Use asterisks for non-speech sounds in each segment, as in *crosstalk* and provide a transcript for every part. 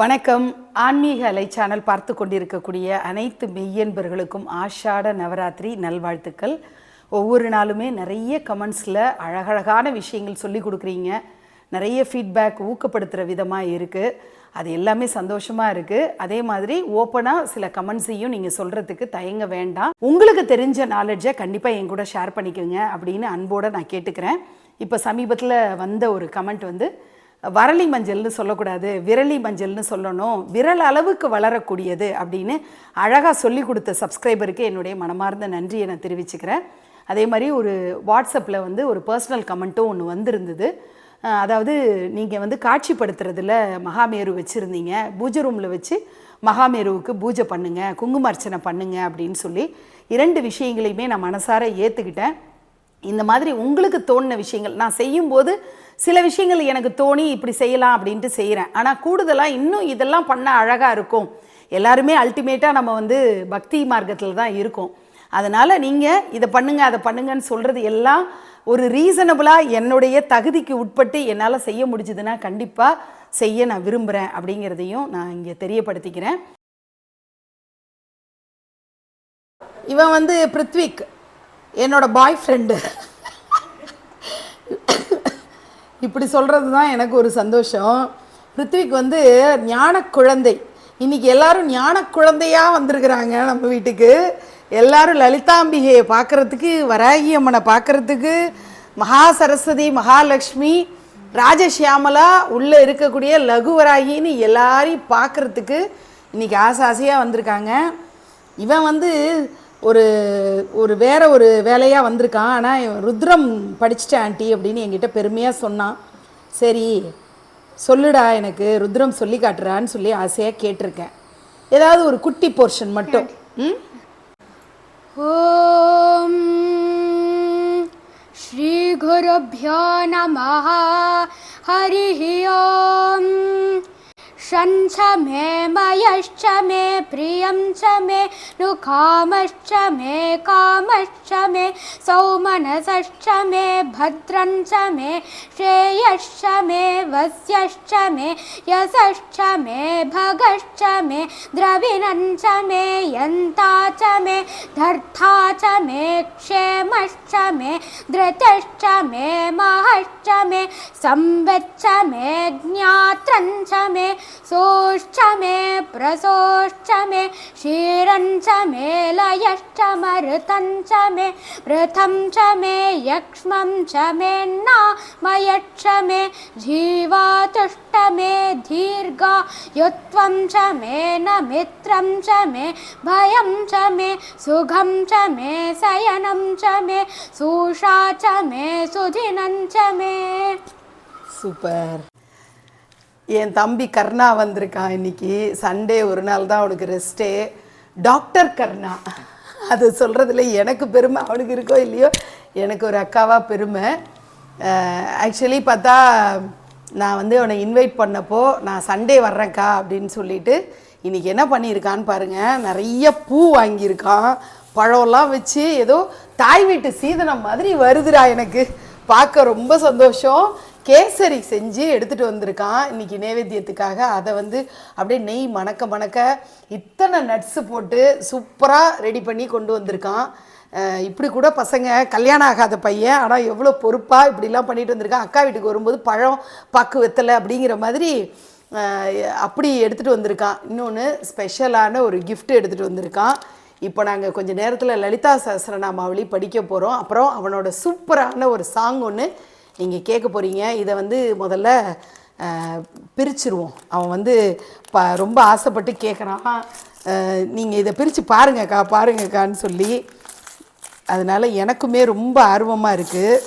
வணக்கம். ஆன்மீக அலை சேனல் பார்த்து கொண்டிருக்கக்கூடிய அனைத்து மெய்யன்பர்களுக்கும் ஆஷாட நவராத்திரி நல்வாழ்த்துக்கள். ஒவ்வொரு நாளுமே நிறைய கமெண்ட்ஸில் அழகழகான விஷயங்கள் சொல்லி கொடுக்குறீங்க. நிறைய ஃபீட்பேக் ஊக்கப்படுத்துகிற விதமாக இருக்குது அது எல்லாமே சந்தோஷமாக இருக்குது அதே மாதிரி ஓப்பனாக சில கமெண்ட்ஸையும் நீங்கள் சொல்கிறதுக்கு தயங்க வேண்டாம். உங்களுக்கு தெரிஞ்ச நாலேஜை கண்டிப்பாக என் கூட ஷேர் பண்ணிக்கோங்க அப்படின்னு அன்போடு நான் கேட்டுக்கிறேன். இப்போ சமீபத்தில் வந்த ஒரு கமெண்ட் வந்து வரலி மஞ்சள்னு சொல்லக்கூடாது விரலி மஞ்சள்னு சொல்லணும். விரல் அளவுக்கு வளரக்கூடியது அப்படின்னு அழகாக சொல்லி கொடுத்த சப்ஸ்கிரைபருக்கு என்னுடைய மனமார்ந்த நன்றியை நான் தெரிவிச்சுக்கிறேன். அதே மாதிரி ஒரு வாட்ஸ்அப்பில் வந்து ஒரு பர்சனல் கமெண்ட்டும் ஒன்று வந்திருந்தது. அதாவது நீங்கள் வந்து காட்சிப்படுத்துறதுல மகாமேரு வச்சுருந்தீங்க. பூஜை ரூமில் வச்சு மகாமேருவுக்கு பூஜை பண்ணுங்கள் குங்கும அர்ச்சனை அப்படின்னு சொல்லி இரண்டு விஷயங்களையுமே நான் மனசார ஏற்றுக்கிட்டேன் இந்த மாதிரி உங்களுக்கு தோணின விஷயங்கள். நான் செய்யும்போது சில விஷயங்கள் எனக்கு தோணி இப்படி செய்யலாம் அப்படின்ட்டு செய்கிறேன் ஆனால் கூடுதலாக இன்னும் இதெல்லாம் பண்ண அழகாக இருக்கும். எல்லாருமே அல்டிமேட்டாக நம்ம வந்து பக்தி மார்க்கத்தில் தான் இருக்கோம். அதனால் நீங்கள் இதை பண்ணுங்க அதை பண்ணுங்கன்னு சொல்கிறது எல்லாம் ஒரு ரீசனபிளாக என்னுடைய தகுதிக்கு உட்பட்டு என்னால் செய்ய முடிஞ்சதுன்னா கண்டிப்பாக செய்ய நான் விரும்புகிறேன் அப்படிங்கிறதையும் நான் இங்கே தெரியப்படுத்திக்கிறேன். இவன் வந்து பிருத்விக். என்னோட பாய் ஃப்ரெண்டு இப்படி சொல்கிறது தான் எனக்கு ஒரு சந்தோஷம். பிருத்விக் வந்து ஞான குழந்தை. இன்னைக்கு எல்லாரும் ஞான குழந்தையாக வந்திருக்கிறாங்க நம்ம வீட்டுக்கு. எல்லாரும் லலிதாம்பிகையை பார்க்குறதுக்கு வராகி அம்மனை பார்க்குறதுக்கு மகா சரஸ்வதி மகாலட்சுமி ராஜசியாமலா உள்ளே இருக்கக்கூடிய லகுவராகின்னு எல்லாரையும் பார்க்குறதுக்கு இன்னைக்கு ஆசை ஆசையாக வந்திருக்காங்க. இவன் வந்து ஒரு ஒரு வேற ஒரு வேலையாக வந்திருக்கான். ஆனால் ருத்ரம் படிச்சுட்டேன் ஆண்டி அப்படின்னு என்கிட்ட பெருமையாக சொன்னான் சரி சொல்லுடா எனக்கு ருத்ரம் சொல்லி காட்டுறான்னு சொல்லி ஆசையாக கேட்டிருக்கேன். ஏதாவது ஒரு குட்டி போர்ஷன் மட்டும். ம்? ஓம் ஸ்ரீ குருபியோ நம ஹரி ஓம் शञ्च मे मयश्च मे प्रियं च मे नुकामश्च मे कामश्च मे सौमनसश्च मे भद्रं च मे श्रेयश्च मे वस्यश्च मे यशश्च मे भगश्च मे द्रविणं च मे यन्ता च मे धर्ता च मे क्षेमश्च मे धृतश्च मे महश्च मे संविच्च मे मे सोश्च मे प्रसोश्च मे क्षीरं च मे लयश्च मरुतं च मे मृथं च मे यक्ष्मं च मेन्ना मे जीवातुष्ट मे दीर्घा युत्वं च मे न मित्रं च मे भयं च मे सुखं च मे शयनं च मे सुषा च मे सुधिनं च मे सुपर என் தம்பி கர்ணா வந்திருக்கான் இன்னைக்கு. சண்டே ஒரு நாள் தான் அவனுக்கு ரெஸ்ட்டே டாக்டர் கர்ணா. அது சொல்கிறதுல எனக்கு பெருமை. அவனுக்கு இருக்கோ இல்லையோ எனக்கு ஒரு அக்காவாக பெருமை. ஆக்சுவலி பார்த்தா நான் வந்து அவனை இன்வைட் பண்ணப்போ நான் சண்டே வர்றேன்க்கா அப்படின்னு சொல்லிட்டு இன்னைக்கு என்ன பண்ணியிருக்கான்னு பாருங்கள் நிறைய பூ வாங்கியிருக்கான். பழம்லாம் வச்சு ஏதோ தாய் வீட்டு சீதனம் மாதிரி வருதுடா எனக்கு. பார்க்க ரொம்ப சந்தோஷம். கேசரி செஞ்சு எடுத்துகிட்டு வந்திருக்கான். இன்றைக்கி நைவேத்தியத்துக்காக அதை வந்து அப்படியே நெய் மணக்க மணக்க இத்தனை நட்ஸு போட்டு சூப்பராக ரெடி பண்ணி கொண்டு வந்திருக்கான். இப்படி கூட பசங்க கல்யாணம் ஆகாத பையன். ஆனால் எவ்வளோ பொறுப்பாக இப்படிலாம் பண்ணிட்டு வந்திருக்கான். அக்கா வீட்டுக்கு வரும்போது பழம் பாக்கு வெத்தலை அப்படிங்கிற மாதிரி அப்படி எடுத்துகிட்டு வந்திருக்கான். இன்னொன்று ஸ்பெஷலான ஒரு கிஃப்ட் எடுத்துகிட்டு வந்திருக்கான். இப்போ நாங்கள் கொஞ்சம் நேரத்தில் லலிதா சஹஸ்ரநாமாவளி படிக்க போகிறோம் அப்புறம் அவனோட சூப்பரான ஒரு சாங் ஒன்று நீங்கள் கேட்க போகிறீங்க இதை வந்து முதல்ல பிரிச்சிருவோம். அவன் வந்து ப ரொம்ப ஆசைப்பட்டு கேட்குறான் நீங்கள் இதை பிரித்து பாருங்கக்கா பாருங்கக்கான்னு சொல்லி அதனால் எனக்குமே ரொம்ப ஆர்வமாக இருக்குது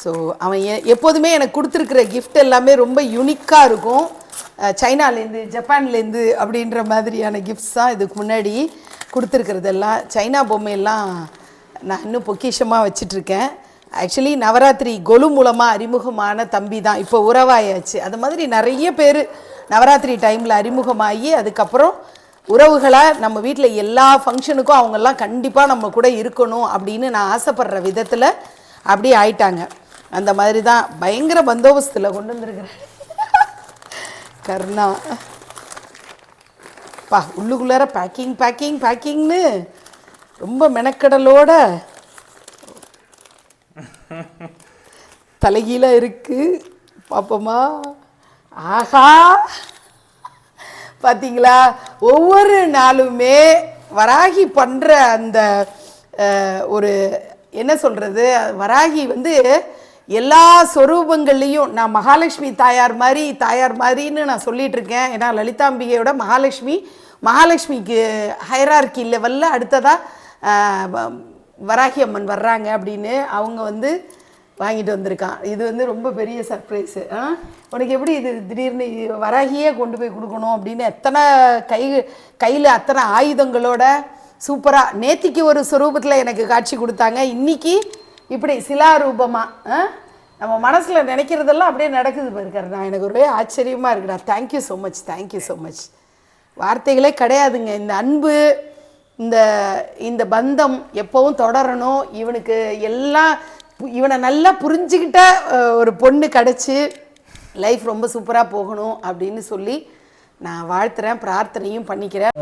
ஸோ அவன் எப்போதுமே எனக்கு கொடுத்துருக்குற கிஃப்ட் எல்லாமே ரொம்ப யூனிக்காக இருக்கும். சைனாலேருந்து ஜப்பான்லேருந்து அப்படின்ற மாதிரியான கிஃப்ட்ஸ் தான் இதுக்கு முன்னாடி கொடுத்துருக்கிறதெல்லாம். சைனா பொம்மையெல்லாம் நான் இன்னும் பொக்கிஷமாக வச்சிட்ருக்கேன். ஆக்சுவலி நவராத்திரி கொலு மூலமாக அறிமுகமான தம்பி தான். இப்போ உறவாயாச்சு. அது மாதிரி நிறைய பேர் நவராத்திரி டைமில் அறிமுகமாகி அதுக்கப்புறம் உறவுகளாக நம்ம வீட்டில் எல்லா ஃபங்க்ஷனுக்கும் அவங்கெல்லாம் கண்டிப்பாக நம்ம கூட இருக்கணும் அப்படின்னு நான் ஆசைப்படுற விதத்தில் அப்படியே ஆயிட்டாங்க. அந்த மாதிரி தான் பயங்கர பந்தோபஸ்தில் கொண்டு வந்திருக்கிறேன். கர்ணா. பா உள்ளுக்குள்ளார பேக்கிங் பேக்கிங் பேக்கிங்னு ரொம்ப மெனக்கடலோட *laughs* தலைகீழாக இருக்கு. பார்ப்போமா ஆஹா. பார்த்தீங்களா ஒவ்வொரு நாளுமே வராகி பண்ணுற அந்த ஒரு என்ன சொல்கிறது வராகி வந்து எல்லா சொரூபங்கள்லேயும் நான் மகாலட்சுமி தாயார் மாதிரி தாயார் மாதிரின்னு நான் சொல்லிட்டு இருக்கேன் ஏன்னா லலிதாம்பிகையோட மகாலட்சுமி மகாலட்சுமிக்கு ஹைரார்கி லெவலில் அடுத்ததாக வராகி அம்மன் வர்றாங்க அப்படின்னு அவங்க வந்து வாங்கிட்டு வந்திருக்கான். இது வந்து ரொம்ப பெரிய சர்ப்ரைஸு ஆ? உனக்கு எப்படி இது திடீர்னு வராகியே கொண்டு போய் கொடுக்கணும் அப்படின்னு எத்தனை கை கையில் அத்தனை ஆயுதங்களோட சூப்பராக நேத்திக்கு ஒரு சுரூபத்தில் எனக்கு காட்சி கொடுத்தாங்க. இன்னைக்கு இப்படி சிலாரூபமாக ஆ? நம்ம மனசில் நினைக்கிறதெல்லாம் அப்படியே நடக்குது பாருக்காரு நான் எனக்கு ஒரே ஆச்சரியமாக இருக்குடா. Thank you so much thank you so much வார்த்தைகளே கிடையாதுங்க. இந்த அன்பு இந்த இந்த பந்தம் எப்பவும் தொடரணும். இவனுக்கு எல்லாம் இவனை நல்லா புரிஞ்சுக்கிட்ட ஒரு பொண்ணு கிடச்சி லைஃப் ரொம்ப சூப்பராக போகணும் அப்படின்னு சொல்லி நான் வாழ்த்துறேன் பிரார்த்தனையும் பண்ணிக்கிறேன்.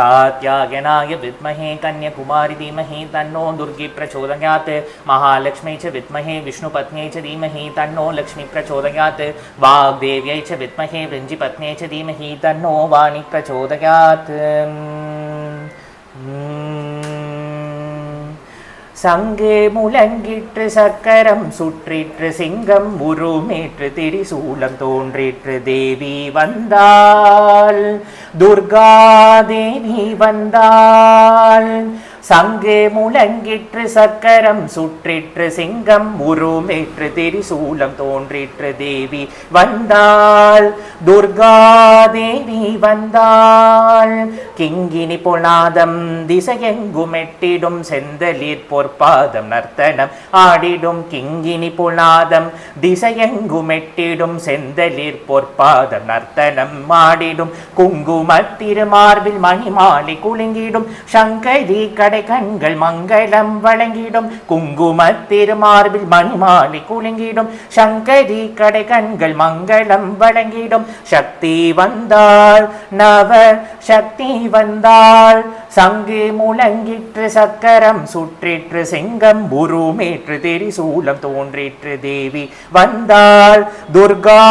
कात्यायनाय विद्महे कन्याकुमारी धीमहि तन्नो दुर्गी प्रचोदयात्। महालक्ष्मी च विद्महे विष्णुपत्न्यै च धीमहि तन्नो लक्ष्मी प्रचोदयात्। वाग्देव्यै च विद्महे वृञ्जिपत्न्यै च धीमहि तन्नो वाणी प्रचोदयात्। சங்கே முழங்கிற்று சக்கரம் சுற்றிற்று சிங்கம் உருமேற்று திரிசூலம் தோன்றிற்று தேவி வந்தாள். துர்கா தேவி வந்தாள். சங்கே முழங்கிற்று சக்கரம் சுற்றிற்று சிங்கம் உருமேற்று திரிசூலம் தோன்றிற்று தேவி வந்தாள். துர்கா தேவி வந்தாள். கிங்கினி பொனாதம் திசையெங்கும் எட்டிடும் செந்தளிர் பொற்பாதம் நர்த்தனம் ஆடிடும். கிங்கினி பொனாதம் திசையெங்கும் எட்டிடும் செந்தளிர் பொற்பாதம் நர்த்தனம் ஆடிடும். குங்குமத் திருமார்பில் மணிமாலை குலுங்கிடும். சங்கரி கட கடை கண்கள் மங்களம் வழங்கிடும். குங்கும திருமார்பில் மணிமாலை குலுங்கிடும். சங்கரி கடை கண்கள் மங்களம் வழங்கிடும். சக்தி வந்தாள் நவ சக்தி வந்தாள் சங்கு முழங்கிற்று சக்கரம் சுற்றிற்று சிங்கம் உருமேற்று தெரிசூலம் தோன்றிற்று தேவி வந்தாள் துர்கா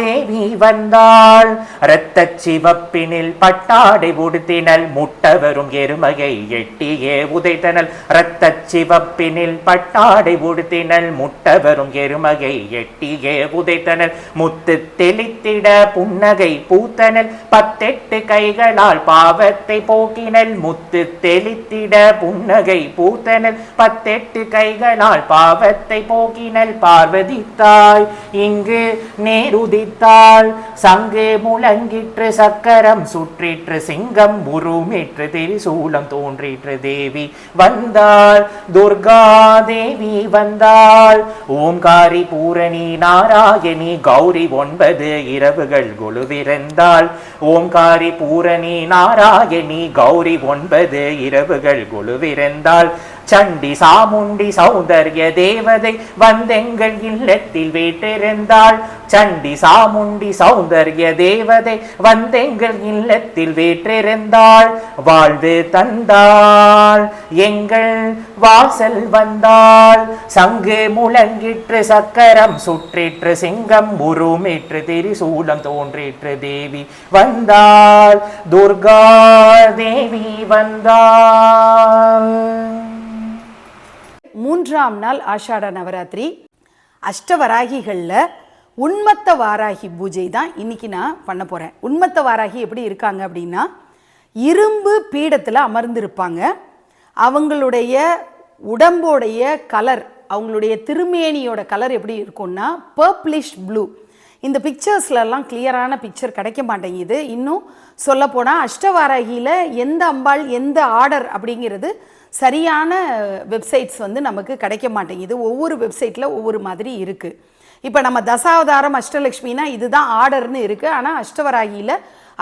தேவி வந்தாள் இரத்த சிவப்பினில் பட்டாடை உடுத்தினல் முட்டவரும் எருமையை எட்டிய உதைத்தனல் இரத்த சிவப்பினில் பட்டாடை உடுத்தினல் முட்டவரும் எருமகை எட்டியே உதைத்தனல் முத்து தெளித்திட புன்னகை பூத்தனல் பத்தெட்டு கைகளால் பாவத்தை போக்கினல் முத்து தெளித்திட புன்னகை பூத்தனல் பத்தெட்டு கைகளால் பாவத்தை போக்கினல் பார்வதி தாய் இங்கு நேருதித்தாள் சங்கு முழங்கிற்று சக்கரம் சுற்றிற்று சிங்கம் உருமிற்று திரிசூலம் தோன்றிற்று தேவி வந்தாள். துர்கா தேவி வந்தாள். ஓம்காரி பூரணி நாராயணி கௌரி ஒன்பது இரவுகள் குழுவிருந்தாள் ஓம்காரி பூரணி நாராயணி கௌரி ஒன்பது இரவுகள் குழுவிருந்தாள் சண்டி சாமுண்டி சௌந்தர்ய தேவதை வந்தெங்கள் இல்லத்தில் வீட்டிருந்தாள். சண்டி சாமுண்டி சௌந்தர்ய தேவதை வந்தெங்கள் இல்லத்தில் வீற்றிருந்தாள் வாழ்வு தந்தாள் எங்கள் வாசல் வந்தாள். சங்கு முழங்கிற்று சக்கரம் சுற்றிற்று சிங்கம் உருமேற்று திரிசூலம் தோன்றிற்று தேவி வந்தாள். துர்கா தேவி வந்தாள். மூன்றாம் நாள் ஆஷாட நவராத்திரி. அஷ்டவராகிகளில் உண்மத்த வாராகி பூஜை தான் இன்னைக்கு நான் பண்ண போகிறேன் உண்மத்த வாராகி எப்படி இருக்காங்க அப்படின்னா இரும்பு பீடத்தில் அமர்ந்திருப்பாங்க. அவங்களுடைய உடம்போடைய கலர் அவங்களுடைய திருமேனியோட கலர் எப்படி இருக்கும்னா பர்ப்ளிஷ் ப்ளூ இந்த பிக்சர்ஸ்லலாம் கிளியரான பிக்சர் கிடைக்க மாட்டேங்குது. இன்னும் சொல்லப்போனால் அஷ்டவாராகியில் எந்த அம்பாள் எந்த ஆர்டர் அப்படிங்கிறது சரியான வெப்சைட்ஸ் வந்து நமக்கு கிடைக்க மாட்டேங்குது. ஒவ்வொரு வெப்சைட்டில் ஒவ்வொரு மாதிரி இருக்குது இப்போ நம்ம தசாவதாரம் அஷ்டலக்ஷ்மினா இதுதான் ஆர்டர்னு இருக்குது ஆனால் அஷ்டவராகியில்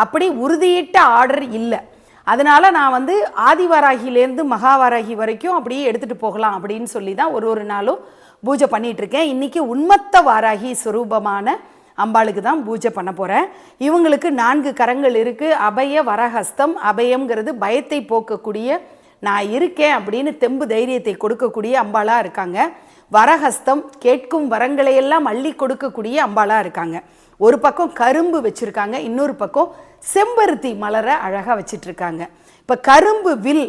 அப்படி உறுதியிட்ட ஆர்டர் இல்லை. அதனால் நான் வந்து ஆதிவாராகிலேருந்து மகாவாராகி வரைக்கும் அப்படியே எடுத்துகிட்டு போகலாம் அப்படின்னு சொல்லி தான் ஒரு ஒரு நாளும் பூஜை பண்ணிகிட்ருக்கேன் இருக்கேன். உண்மத்த வாராகி சுரூபமான அம்பாளுக்கு தான் பூஜை பண்ண போகிறேன் இவங்களுக்கு நான்கு கரங்கள் இருக்குது அபய வரஹஸ்தம் அபயம்ங்கிறது பயத்தை போக்கக்கூடிய நான் இருக்கேன் அப்படின்னு தெம்பு தைரியத்தை கொடுக்கக்கூடிய அம்பாளாக இருக்காங்க. வரஹஸ்தம் கேட்கும் வரங்களையெல்லாம் அள்ளி கொடுக்கக்கூடிய அம்பாளாக இருக்காங்க. ஒரு பக்கம் கரும்பு வச்சுருக்காங்க இன்னொரு பக்கம் செம்பருத்தி மலரை அழகாக வச்சிட்ருக்காங்க. இப்போ கரும்பு வில்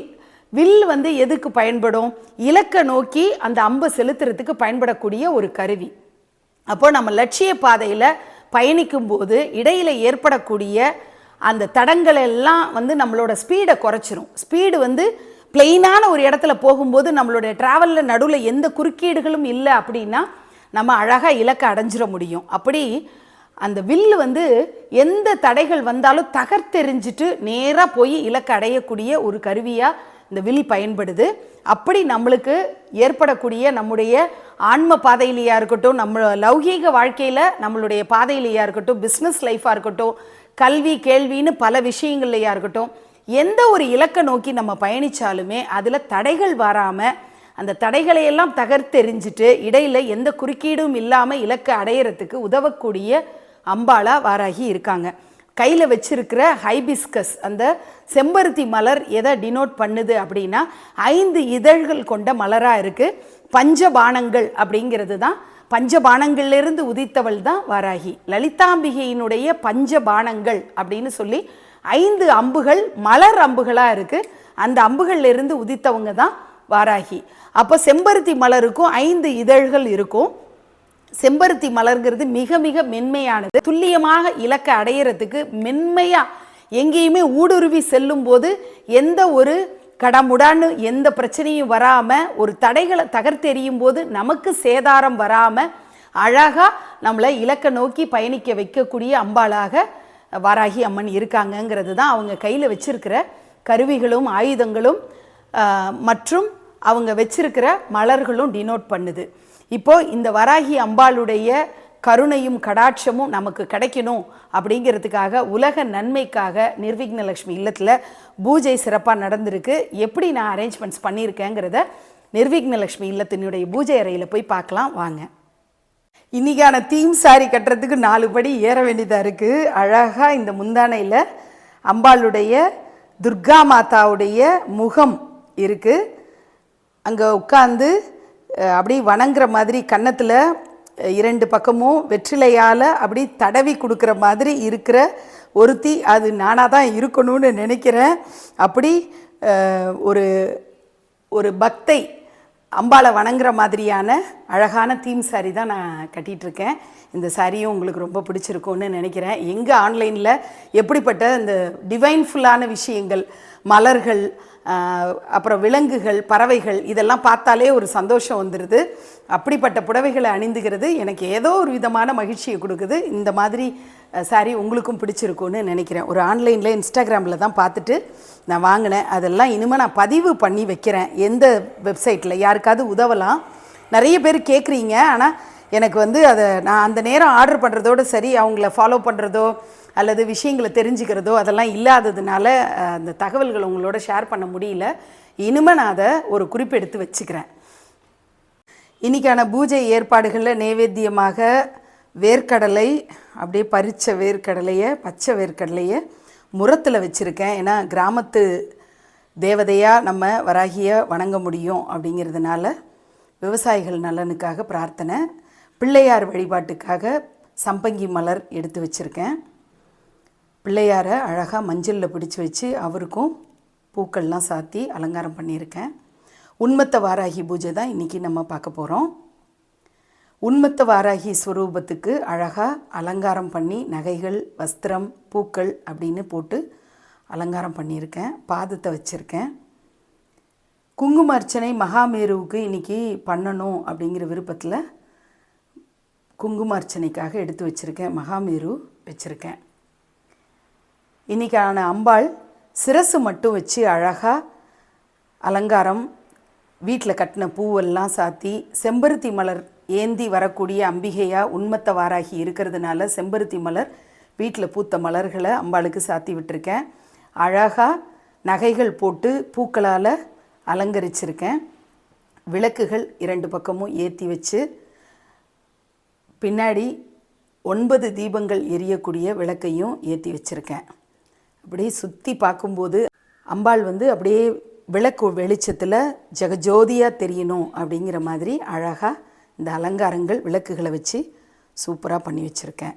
வில் வந்து எதுக்கு பயன்படும்? இலக்கை நோக்கி அந்த அம்பை செலுத்துறதுக்கு பயன்படக்கூடிய ஒரு கருவி. அப்போ நம்ம லட்சிய பாதையில் பயணிக்கும்போது இடையில் ஏற்படக்கூடிய அந்த தடங்கள் எல்லாம் வந்து நம்மளோட ஸ்பீடை குறைச்சிரும். ஸ்பீடு வந்து பிளெயினான ஒரு இடத்துல போகும்போது நம்மளுடைய ட்ராவலில் நடுவில் எந்த குறுக்கீடுகளும் இல்லை அப்படின்னா நம்ம அழகாக இலக்கை அடைஞ்சிட முடியும். அப்படி அந்த வில்லு வந்து எந்த தடைகள் வந்தாலும் தகர்த்தெறிஞ்சிட்டு நேராக போய் இலக்கு அடையக்கூடிய ஒரு கருவியாக இந்த வில் பயன்படுது. அப்படி நம்மளுக்கு ஏற்படக்கூடிய நம்முடைய ஆன்ம பாதையிலேயா இருக்கட்டும் நம்ம லௌகீக வாழ்க்கையில் நம்மளுடைய பாதையிலேயா இருக்கட்டும் பிஸ்னஸ் லைஃபாக இருக்கட்டும் கல்வி கேள்வின்னு பல விஷயங்கள்லையா இருக்கட்டும் எந்த ஒரு இலக்கை நோக்கி நம்ம பயணித்தாலுமே அதில் தடைகள் வராமல் அந்த தடைகளையெல்லாம் தகர்த்தெறிஞ்சிட்டு இடையில் எந்த குறுக்கீடும் இல்லாமல் இலக்கை அடையிறதுக்கு உதவக்கூடிய அம்பாளா வாராகி இருக்காங்க. கையில் வச்சிருக்கிற ஹைபிஸ்கஸ் அந்த செம்பருத்தி மலர் எதை டினோட் பண்ணுது அப்படின்னா ஐந்து இதழ்கள் கொண்ட மலராக இருக்குது பஞ்சபானங்கள் அப்படிங்கிறது தான் பஞ்சபானங்கள்லேருந்து உதித்தவள் தான் வாராகி. லலிதாம்பிகையினுடைய பஞ்சபானங்கள் அப்படின்னு சொல்லி ஐந்து அம்புகள் மலர் அம்புகளாக இருக்குது அந்த அம்புகள்லேருந்து உதித்தவங்க தான் வாராகி. அப்போ செம்பருத்தி மலருக்கும் ஐந்து இதழ்கள் இருக்கும். செம்பருத்தி மலர்ங்கிறது மிக மிக மென்மையானது. துல்லியமாக இலக்கை அடையிறதுக்கு மென்மையாக எங்கேயுமே ஊடுருவி செல்லும் போது எந்த ஒரு கடமுடான்னு எந்த பிரச்சனையும் வராமல் ஒரு தடைகளை தகர்த்தெறியும் போது நமக்கு சேதாரம் வராமல் அழகாக நம்மளை இலக்கை நோக்கி பயணிக்க வைக்கக்கூடிய அம்பாளாக வாராகி அம்மன் இருக்காங்கங்கிறது தான் அவங்க கையில் வச்சிருக்கிற கருவிகளும் ஆயுதங்களும் மற்றும் அவங்க வச்சிருக்கிற மலர்களும் டினோட் பண்ணுது. இப்போது இந்த வராகி அம்பாளுடைய கருணையும் கடாட்சமும் நமக்கு கிடைக்கணும் அப்படிங்கிறதுக்காக உலக நன்மைக்காக நிர்விக்னலக்ஷ்மி இல்லத்தில் பூஜை சிறப்பாக நடந்திருக்கு. எப்படி நான் அரேஞ்ச்மெண்ட்ஸ் பண்ணியிருக்கேங்கிறத நிர்விக்னலக்ஷ்மி இல்லத்தினுடைய பூஜை அறையில் போய் பார்க்கலாம் வாங்க. இன்னைக்கான தீம் சாரி கட்டுறதுக்கு நாலு படி ஏற வேண்டியதாக இருக்குது அழகாக இந்த முந்தானையில் அம்பாளுடைய துர்கா மாதாவுடைய முகம் இருக்குது அங்கே உட்காந்து அப்படி வணங்குற மாதிரி கன்னத்தில் இரண்டு பக்கமும் வெற்றிலையால் அப்படி தடவி கொடுக்குற மாதிரி இருக்கிற ஒருத்தி அது நானாக தான் இருக்கணும்னு நினைக்கிறேன். அப்படி ஒரு ஒரு பக்தை அம்பாளை வணங்குற மாதிரியான அழகான தீம் சாரி தான் நான் கட்டிகிட்ருக்கேன் இருக்கேன் இந்த சாரியும் உங்களுக்கு ரொம்ப பிடிச்சிருக்கும்னு நினைக்கிறேன். எங்கள் ஆன்லைனில் எப்படிப்பட்ட இந்த டிவைன்ஃபுல்லான விஷயங்கள் மலர்கள் அப்புறம் விலங்குகள் பறவைகள் இதெல்லாம் பார்த்தாலே ஒரு சந்தோஷம் வந்துடுது அப்படிப்பட்ட புடவைகளை அணிந்துகிறது எனக்கு ஏதோ ஒரு விதமான மகிழ்ச்சியை கொடுக்குது. இந்த மாதிரி சாரி உங்களுக்கும் பிடிச்சிருக்கும்னு நினைக்கிறேன். ஒரு ஆன்லைனில் இன்ஸ்டாகிராமில் தான் பார்த்துட்டு நான் வாங்கினேன். அதெல்லாம் இனிமேல் நான் பதிவு பண்ணி வைக்கிறேன். எந்த வெப்சைட்டில் யாருக்காவது உதவலாம். நிறைய பேர் கேட்குறீங்க ஆனால் எனக்கு வந்து அதை நான் அந்த நேரம் ஆர்டர் பண்ணுறதோட சரி அவங்கள ஃபாலோ பண்ணுறதோ அல்லது விஷயங்களை தெரிஞ்சுக்கிறதோ அதெல்லாம் இல்லாததுனால அந்த தகவல்கள் உங்களோட ஷேர் பண்ண முடியல. இனிமேல் நான் அதை ஒரு குறிப்பெடுத்து வச்சுக்கிறேன். இன்னைக்கான பூஜை ஏற்பாடுகளில் நைவேத்தியமாக வேர்க்கடலை அப்படியே பறித்த வேர்க்கடலையை பச்சை வேர்க்கடலையை முரத்தில் வச்சுருக்கேன். ஏன்னா கிராமத்து தேவதையாக நம்ம வராகியை வணங்க முடியும் அப்படிங்கிறதுனால விவசாயிகள் நலனுக்காக பிரார்த்தனை பிள்ளையார் வழிபாட்டுக்காக சம்பங்கி மலர் எடுத்து வச்சுருக்கேன். பிள்ளையாரை அழகாக மஞ்சளில் பிடிச்சி வச்சு அவருக்கும் பூக்கள்லாம் சாத்தி அலங்காரம் பண்ணியிருக்கேன். உண்மத்த வாராகி பூஜை தான் இன்றைக்கி நம்ம பார்க்க போகிறோம் உண்மத்த வாராகி ஸ்வரூபத்துக்கு அழகாக அலங்காரம் பண்ணி நகைகள் வஸ்திரம் பூக்கள் அப்படின்னு போட்டு அலங்காரம் பண்ணியிருக்கேன். பாதத்தை வச்சுருக்கேன். குங்கும அர்ச்சனை மகாமேருவுக்கு இன்றைக்கி பண்ணணும் அப்படிங்கிற விருப்பத்தில் குங்கும அர்ச்சனைக்காக எடுத்து வச்சுருக்கேன் மகாமேரு வச்சுருக்கேன். இன்றைக்கான அம்பாள் சிரசு மட்டும் வச்சு அழகாக அலங்காரம் வீட்டில் கட்டின பூவெல்லாம் சாத்தி செம்பருத்தி மலர் ஏந்தி வரக்கூடிய அம்பிகையாக உண்மத்த வாராகி இருக்கிறதுனால செம்பருத்தி மலர் வீட்டில் பூத்த மலர்களை அம்பாளுக்கு சாத்தி விட்டுருக்கேன். அழகாக நகைகள் போட்டு பூக்களால் அலங்கரிச்சிருக்கேன். விளக்குகள் இரண்டு பக்கமும் ஏற்றி வச்சு பின்னாடி ஒன்பது தீபங்கள் எரியக்கூடிய விளக்கையும் ஏற்றி வச்சுருக்கேன். அப்படியே சுற்றி பார்க்கும்போது அம்பாள் வந்து அப்படியே விளக்கு வெளிச்சத்தில் ஜெகஜோதியாக தெரியணும் அப்படிங்கிற மாதிரி அழகாக இந்த அலங்காரங்கள் விளக்குகளை வச்சு சூப்பராக பண்ணி வச்சுருக்கேன்.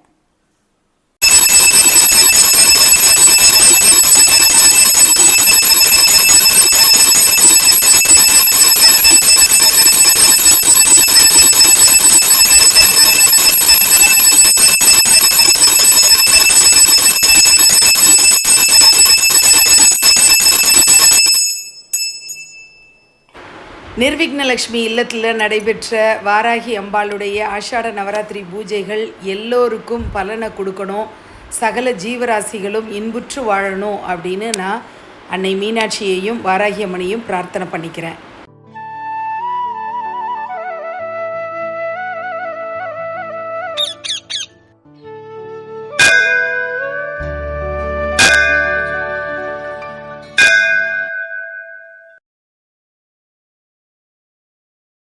நிர்விக்னலக்ஷ்மி இல்லத்தில் நடைபெற்ற வாராகி அம்பாளுடைய ஆஷாட நவராத்திரி பூஜைகள் எல்லோருக்கும் பலனை கொடுக்கணும். சகல ஜீவராசிகளும் இன்புற்று வாழணும் அப்படின்னு நான் அன்னை மீனாட்சியையும் வாராகி அம்மனையும் பிரார்த்தனை பண்ணிக்கிறேன்.